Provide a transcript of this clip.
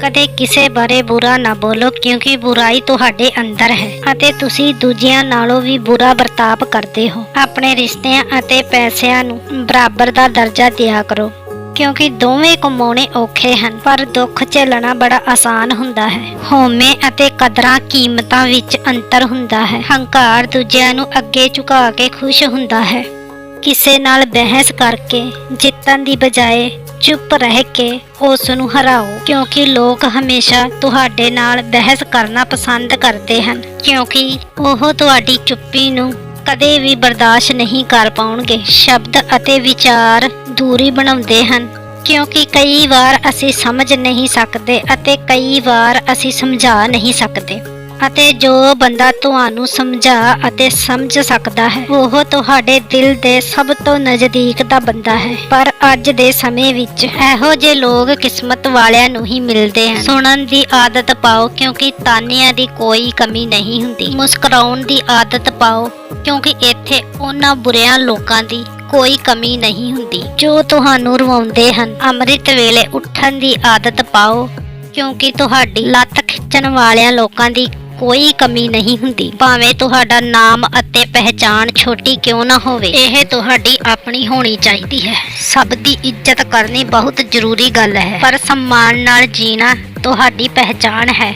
ਕਦੇ ਕਿਸੇ ਬਾਰੇ ਬੁਰਾ ਨਾ ਬੋਲੋ, ਕਿਉਂਕਿ ਬੁਰਾਈ ਤੁਹਾਡੇ ਅੰਦਰ ਹੈ ਅਤੇ ਤੁਸੀਂ ਦੂਜਿਆਂ ਨਾਲੋਂ ਵੀ ਬੁਰਾ ਵਰਤਾਵ ਕਰਦੇ ਹੋ। ਆਪਣੇ ਰਿਸ਼ਤਿਆਂ ਅਤੇ ਪੈਸਿਆਂ ਨੂੰ ਬਰਾਬਰ ਦਾ ਦਰਜਾ ਦਿਆ ਕਰੋ, ਕਿਉਂਕਿ ਦੋਵੇਂ ਕਮਾਉਣੇ ਔਖੇ ਹਨ, ਪਰ ਦੁੱਖ ਝੱਲਣਾ ਬੜਾ ਆਸਾਨ ਹੁੰਦਾ ਹੈ। ਹਉਮੈ ਅਤੇ ਕਦਰਾਂ ਕੀਮਤਾਂ ਵਿੱਚ ਅੰਤਰ ਹੁੰਦਾ ਹੈ। ਹੰਕਾਰ ਦੂਜਿਆਂ ਨੂੰ ਅੱਗੇ ਝੁਕਾ ਕੇ ਖੁਸ਼ ਹੁੰਦਾ ਹੈ। ਕਿਸੇ ਨਾਲ ਬਹਿਸ ਕਰਕੇ ਜਿੱਤਣ ਦੀ ਬਜਾਏ ਚੁੱਪ ਰਹਿ ਕੇ ਉਸ ਨੂੰ ਹਰਾਓ, ਕਿਉਂਕਿ ਲੋਕ ਹਮੇਸ਼ਾ ਤੁਹਾਡੇ ਨਾਲ ਬਹਿਸ ਕਰਨਾ ਪਸੰਦ ਕਰਦੇ ਹਨ, ਕਿਉਂਕਿ ਉਹ ਤੁਹਾਡੀ ਚੁੱਪੀ ਨੂੰ ਕਦੇ ਵੀ ਬਰਦਾਸ਼ਤ ਨਹੀਂ ਕਰ ਪਾਉਣਗੇ। ਸ਼ਬਦ ਅਤੇ ਵਿਚਾਰ ਦੂਰੀ ਬਣਾਉਂਦੇ ਹਨ, ਕਿਉਂਕਿ ਕਈ ਵਾਰ ਅਸੀਂ ਸਮਝ ਨਹੀਂ ਸਕਦੇ ਅਤੇ ਕਈ ਵਾਰ ਅਸੀਂ ਸਮਝਾ ਨਹੀਂ ਸਕਦੇ। ਅਤੇ ਜੋ ਬੰਦਾ ਤੁਹਾਨੂੰ ਸਮਝਾ ਅਤੇ ਸਮਝ ਸਕਦਾ ਹੈ, ਉਹ ਤੁਹਾਡੇ ਦਿਲ ਦੇ ਸਭ ਤੋਂ ਨਜ਼ਦੀਕ ਦਾ ਬੰਦਾ ਹੈ। ਪਰ ਅੱਜ ਦੇ ਸਮੇਂ ਵਿੱਚ ਇਹੋ ਜਿਹੇ ਲੋਕ ਕਿਸਮਤ ਵਾਲਿਆਂ ਨੂੰ ਹੀ ਮਿਲਦੇ ਹਨ। ਸੁਣਨ ਦੀ ਆਦਤ ਪਾਓ, ਕਿਉਂਕਿ ਤਾਨਿਆਂ ਦੀ ਕੋਈ ਕਮੀ ਨਹੀਂ ਹੁੰਦੀ। ਮੁਸਕਰਾਉਣ ਦੀ ਆਦਤ ਪਾਓ, ਕਿਉਂਕਿ ਇੱਥੇ ਉਹਨਾਂ ਬੁਰਿਆਂ ਲੋਕਾਂ ਦੀ ਕੋਈ ਕਮੀ ਨਹੀਂ ਹੁੰਦੀ। ਜੋ ਤੁਹਾਨੂੰ ਰਵਾਉਂਦੇ ਹਨ, ਅੰਮ੍ਰਿਤ ਵੇਲੇ ਉੱਠਣ ਦੀ ਆਦਤ ਪਾਓ, ਕਿਉਂਕਿ ਤੁਹਾਡੀ ਲੱਤ ਖਿੱਚਣ ਵਾਲਿਆਂ ਲੋਕਾਂ ਦੀ ਕੋਈ ਕਮੀ ਨਹੀਂ ਹੁੰਦੀ। ਭਾਵੇਂ ਤੁਹਾਡਾ ਨਾਮ ਅਤੇ ਪਹਿਚਾਣ ਛੋਟੀ ਕਿਉਂ ਨਾ ਹੋਵੇ, ਇਹ ਤੁਹਾਡੀ ਆਪਣੀ ਹੋਣੀ ਚਾਹੀਦੀ ਹੈ। ਸਭ ਦੀ ਇੱਜ਼ਤ ਕਰਨੀ ਬਹੁਤ ਜ਼ਰੂਰੀ ਗੱਲ ਹੈ, ਪਰ ਸਨਮਾਨ ਨਾਲ ਜੀਣਾ ਤੁਹਾਡੀ ਪਹਿਚਾਣ ਹੈ।